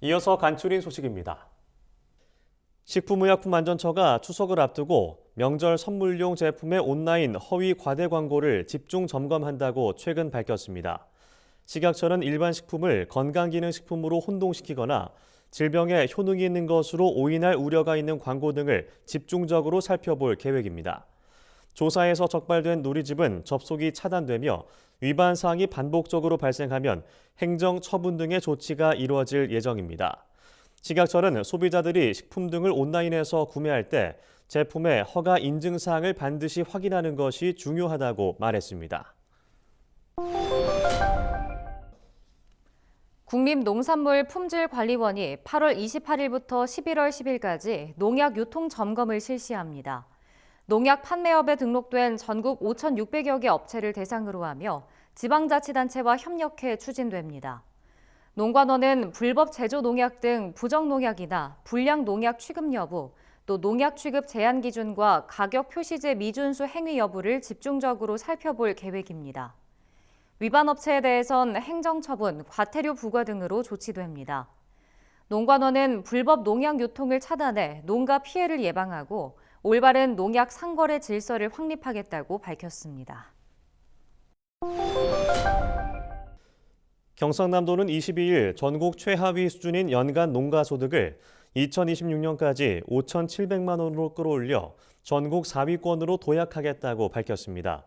이어서 간추린 소식입니다. 식품의약품안전처가 추석을 앞두고 명절 선물용 제품의 온라인 허위 과대 광고를 집중 점검한다고 최근 밝혔습니다. 식약처는 일반 식품을 건강기능식품으로 혼동시키거나 질병에 효능이 있는 것으로 오인할 우려가 있는 광고 등을 집중적으로 살펴볼 계획입니다. 조사에서 적발된 누리집은 접속이 차단되며 위반 사항이 반복적으로 발생하면 행정 처분 등의 조치가 이루어질 예정입니다. 식약처는 소비자들이 식품 등을 온라인에서 구매할 때 제품의 허가 인증 사항을 반드시 확인하는 것이 중요하다고 말했습니다. 국립농산물품질관리원이 8월 28일부터 11월 10일까지 농약 유통 점검을 실시합니다. 농약 판매업에 등록된 전국 5,600여 개 업체를 대상으로 하며 지방자치단체와 협력해 추진됩니다. 농관원은 불법 제조 농약 등 부정 농약이나 불량 농약 취급 여부, 또 농약 취급 제한 기준과 가격 표시제 미준수 행위 여부를 집중적으로 살펴볼 계획입니다. 위반 업체에 대해선 행정처분, 과태료 부과 등으로 조치됩니다. 농관원은 불법 농약 유통을 차단해 농가 피해를 예방하고 올바른 농약 상거래 질서를 확립하겠다고 밝혔습니다. 경상남도는 22일 전국 최하위 수준인 연간 농가 소득을 2026년까지 5,700만 원으로 끌어올려 전국 4위권으로 도약하겠다고 밝혔습니다.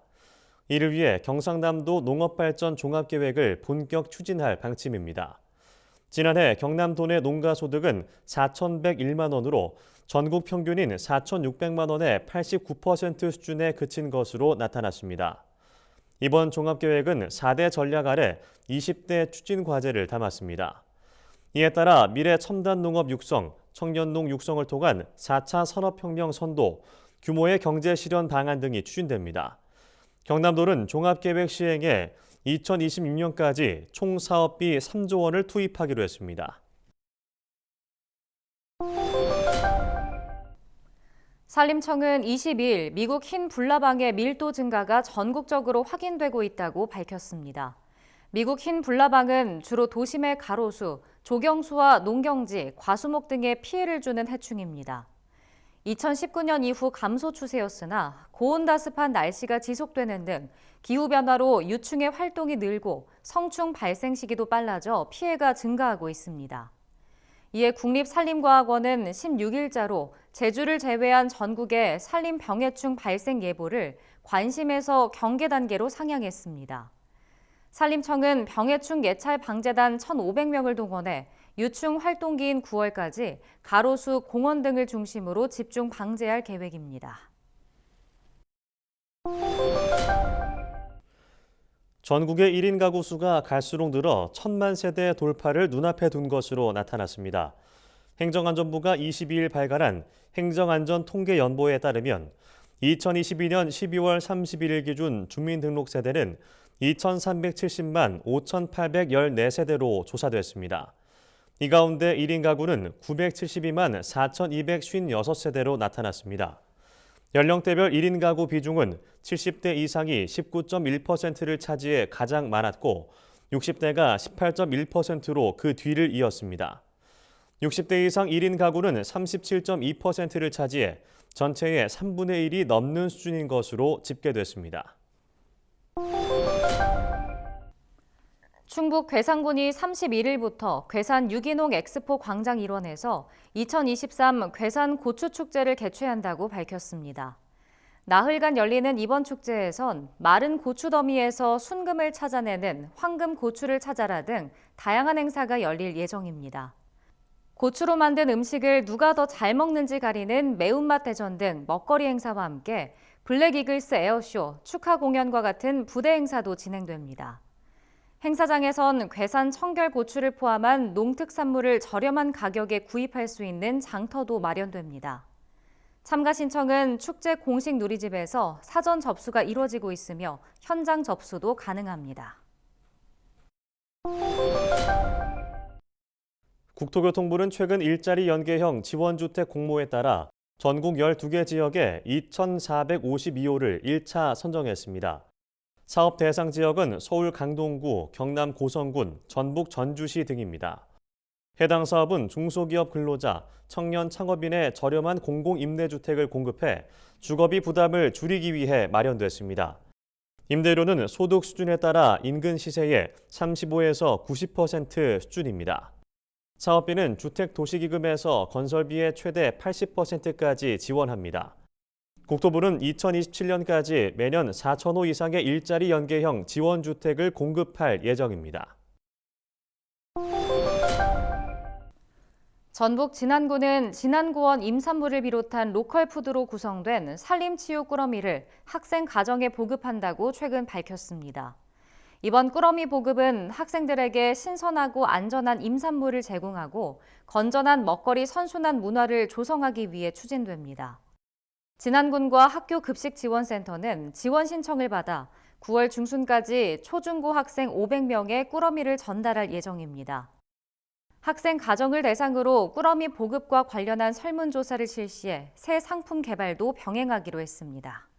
이를 위해 경상남도 농업발전 종합계획을 본격 추진할 방침입니다. 지난해 경남도 내 농가 소득은 4,101만 원으로 전국 평균인 4,600만 원의 89% 수준에 그친 것으로 나타났습니다. 이번 종합계획은 4대 전략 아래 20대 추진 과제를 담았습니다. 이에 따라 미래 첨단 농업 육성, 청년농 육성을 통한 4차 산업혁명 선도, 규모의 경제 실현 방안 등이 추진됩니다. 경남도는 종합계획 시행에 2026년까지 총 사업비 3조 원을 투입하기로 했습니다. 산림청은 22일 미국 흰 불나방의 밀도 증가가 전국적으로 확인되고 있다고 밝혔습니다. 미국 흰 불나방은 주로 도심의 가로수, 조경수와 농경지, 과수목 등에 피해를 주는 해충입니다. 2019년 이후 감소 추세였으나 고온다습한 날씨가 지속되는 등 기후변화로 유충의 활동이 늘고 성충 발생 시기도 빨라져 피해가 증가하고 있습니다. 이에 국립산림과학원은 16일자로 제주를 제외한 전국의 산림 병해충 발생 예보를 관심에서 경계 단계로 상향했습니다. 산림청은 병해충 예찰 방재단 1,500명을 동원해 유충 활동기인 9월까지 가로수, 공원 등을 중심으로 집중 방제할 계획입니다. 전국의 1인 가구 수가 갈수록 늘어 천만 세대 돌파를 눈앞에 둔 것으로 나타났습니다. 행정안전부가 22일 발간한 행정안전 통계 연보에 따르면 2022년 12월 31일 기준 주민등록 세대는 2,370만 5,814세대로 조사됐습니다. 이 가운데 1인 가구는 972만 4,256세대로 나타났습니다. 연령대별 1인 가구 비중은 70대 이상이 19.1%를 차지해 가장 많았고 60대가 18.1%로 그 뒤를 이었습니다. 60대 이상 1인 가구는 37.2%를 차지해 전체의 3분의 1이 넘는 수준인 것으로 집계됐습니다. 충북 괴산군이 31일부터 괴산 유기농 엑스포 광장 일원에서 2023 괴산 고추 축제를 개최한다고 밝혔습니다. 나흘간 열리는 이번 축제에선 마른 고추 더미에서 순금을 찾아내는 황금 고추를 찾아라 등 다양한 행사가 열릴 예정입니다. 고추로 만든 음식을 누가 더 잘 먹는지 가리는 매운맛 대전 등 먹거리 행사와 함께 블랙 이글스 에어쇼, 축하 공연과 같은 부대 행사도 진행됩니다. 행사장에선 괴산 청결 고추를 포함한 농특산물을 저렴한 가격에 구입할 수 있는 장터도 마련됩니다. 참가 신청은 축제 공식 누리집에서 사전 접수가 이루어지고 있으며 현장 접수도 가능합니다. 국토교통부는 최근 일자리 연계형 지원주택 공모에 따라 전국 12개 지역에 2,452호를 1차 선정했습니다. 사업 대상 지역은 서울 강동구, 경남 고성군, 전북 전주시 등입니다. 해당 사업은 중소기업 근로자, 청년 창업인의 저렴한 공공임대주택을 공급해 주거비 부담을 줄이기 위해 마련됐습니다. 임대료는 소득 수준에 따라 인근 시세의 35에서 90% 수준입니다. 사업비는 주택도시기금에서 건설비의 최대 80%까지 지원합니다. 국토부는 2027년까지 매년 4천호 이상의 일자리 연계형 지원 주택을 공급할 예정입니다. 전북 진안구는 진안고원 임산물을 비롯한 로컬 푸드로 구성된 산림치유 꾸러미를 학생 가정에 보급한다고 최근 밝혔습니다. 이번 꾸러미 보급은 학생들에게 신선하고 안전한 임산물을 제공하고 건전한 먹거리 선순환 문화를 조성하기 위해 추진됩니다. 진안군과 학교 급식 지원센터는 지원 신청을 받아 9월 중순까지 초중고 학생 500명의 꾸러미를 전달할 예정입니다. 학생 가정을 대상으로 꾸러미 보급과 관련한 설문조사를 실시해 새 상품 개발도 병행하기로 했습니다.